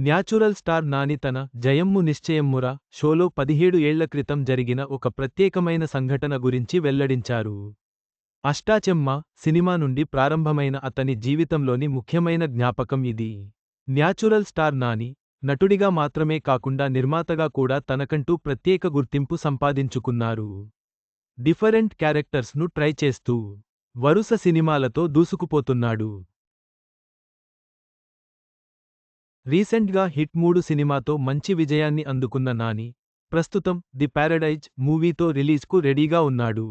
Natural star Nani తన జయమ్ము నిశ్చయమ్మురా షోలో పదిహేడు ఏళ్ళ క్రితం జరిగిన ఒక ప్రత్యేకమైన సంఘటన గురించి వెల్లడించారు. అష్టాచెమ్మ సినిమా నుండి ప్రారంభమైన అతని జీవితంలోని ముఖ్యమైన జ్ఞాపకం ఇది. న్యాచురల్ స్టార్ నాని నటుడిగా మాత్రమే కాకుండా నిర్మాతగా కూడా తనకంటూ ప్రత్యేక గుర్తింపు సంపాదించుకున్నారు. డిఫరెంట్ క్యారెక్టర్స్ను ట్రై చేస్తూ వరుస సినిమాలతో దూసుకుపోతున్నాడు. రీసెంట్గా హిట్ మూడు సినిమాతో మంచి విజయాన్ని అందుకున్న నాని ప్రస్తుతం ది పారడైజ్ మూవీతో రిలీజ్కు రెడీగా ఉన్నాడు.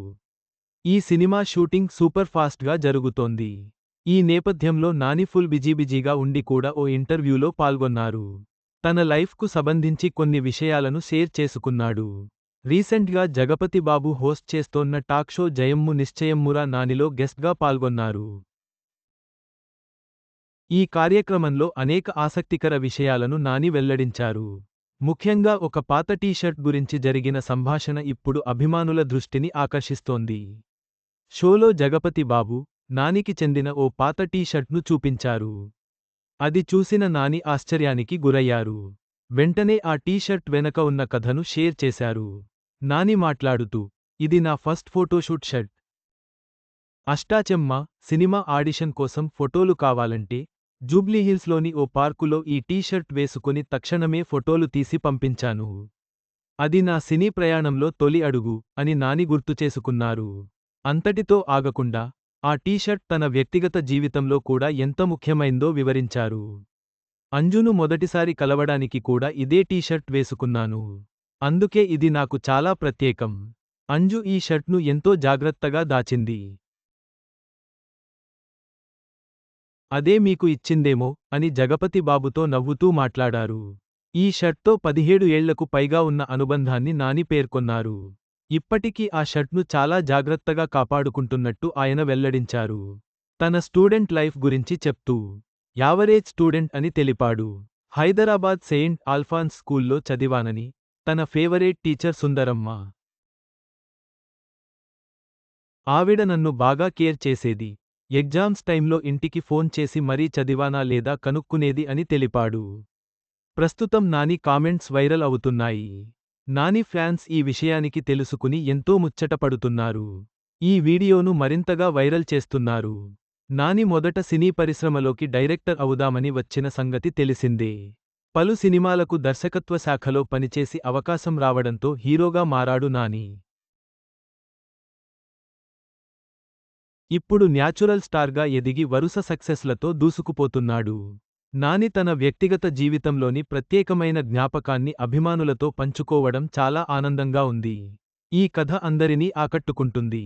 ఈ సినిమా షూటింగ్ సూపర్ ఫాస్ట్గా జరుగుతోంది. ఈ నేపథ్యంలో నాని ఫుల్ బిజీబిజీగా ఉండి కూడా ఓ ఇంటర్వ్యూలో పాల్గొన్నారు. తన లైఫ్కు సంబంధించి కొన్ని విషయాలను షేర్ చేసుకున్నాడు. రీసెంట్గా జగపతి బాబు హోస్ట్ చేస్తోన్న టాక్ షో జయమ్ము నిశ్చయమ్మురా నానిలో గెస్ట్గా పాల్గొన్నారు. ఈ కార్యక్రమంలో అనేక ఆసక్తికర విషయాలను నాని వెల్లడించారు. ముఖ్యంగా ఒక పాత టీషర్ట్ గురించి జరిగిన సంభాషణ ఇప్పుడు అభిమానుల దృష్టిని ఆకర్షిస్తోంది. షోలో జగపతి బాబు నానికి చెందిన ఓ పాత టీషర్ట్ను చూపించారు. అది చూసిన నాని ఆశ్చర్యానికి గురయ్యారు. వెంటనే ఆ టీషర్ట్ వెనక ఉన్న కథను షేర్ చేశారు. నాని మాట్లాడుతూ ఇది నా first photoshoot shirt. Ashta Chamma cinema audition కోసం ఫోటోలు కావాలంటే జూబ్లీహిల్స్లోని ఓ పార్కులో ఈ టీషర్ట్ వేసుకుని తక్షణమే ఫోటోలు తీసి పంపించాను. అది నా సినీ ప్రయాణంలో తొలి అడుగు అని నాని గుర్తుచేసుకున్నారు అంతటితో ఆగకుండా ఆ టీషర్ట్ తన వ్యక్తిగత జీవితంలో కూడా ఎంత ముఖ్యమైందో వివరించారు. అంజును మొదటిసారి కలవడానికి కూడా ఇదే టీషర్ట్ వేసుకున్నాను. అందుకే ఇది నాకు చాలా ప్రత్యేకం. అంజు ఈ షర్ట్ను ఎంతో జాగ్రత్తగా దాచింది. అదే మీకు ఇచ్చిందేమో అని జగపతి బాబుతో నవ్వుతూ మాట్లాడారు. ఈ షర్ట్తో పదిహేడు ఏళ్ళకు పైగా ఉన్న అనుబంధాన్ని నాని పేర్కొన్నారు. ఇప్పటికీ ఆ షర్ట్ను చాలా జాగ్రత్తగా కాపాడుకుంటున్నట్టు ఆయన వెల్లడించారు. తన స్టూడెంట్ లైఫ్ గురించి చెప్తూ యావరేజ్ స్టూడెంట్ అని తెలిపాడు. హైదరాబాద్ సెయింట్ ఆల్ఫాన్స్ స్కూల్లో చదివానని తన ఫేవరేట్ టీచర్ సుందరమ్మ. ఆవిడ నన్ను బాగా కేర్ చేసేది. ఎగ్జామ్స్ టైంలో ఇంటికి ఫోన్ చేసి మరీ చదివానా లేదా కనుక్కునేది అని తెలిపాడు. ప్రస్తుతం నాని కామెంట్స్ వైరల్ అవుతున్నాయి. నాని ఫ్యాన్స్ ఈ విషయానికి తెలుసుకుని ఎంతో ముచ్చటపడుతున్నారు. ఈ వీడియోను మరింతగా వైరల్ చేస్తున్నారు. నాని మొదట సినీ పరిశ్రమలోకి డైరెక్టర్ అవుదామని వచ్చిన సంగతి తెలిసిందే. పలు సినిమాలకు దర్శకత్వ శాఖలో పనిచేసి అవకాశం రావడంతో హీరోగా మారాడు నాని. ఇప్పుడు న్యాచురల్ స్టార్గా ఎదిగి వరుస సక్సెస్లతో దూసుకుపోతున్నాడు. నాని తన వ్యక్తిగత జీవితంలోని ప్రత్యేకమైన జ్ఞాపకాన్ని అభిమానులతో పంచుకోవడం చాలా ఆనందంగా ఉంది. ఈ కథ అందరినీ ఆకట్టుకుంటుంది.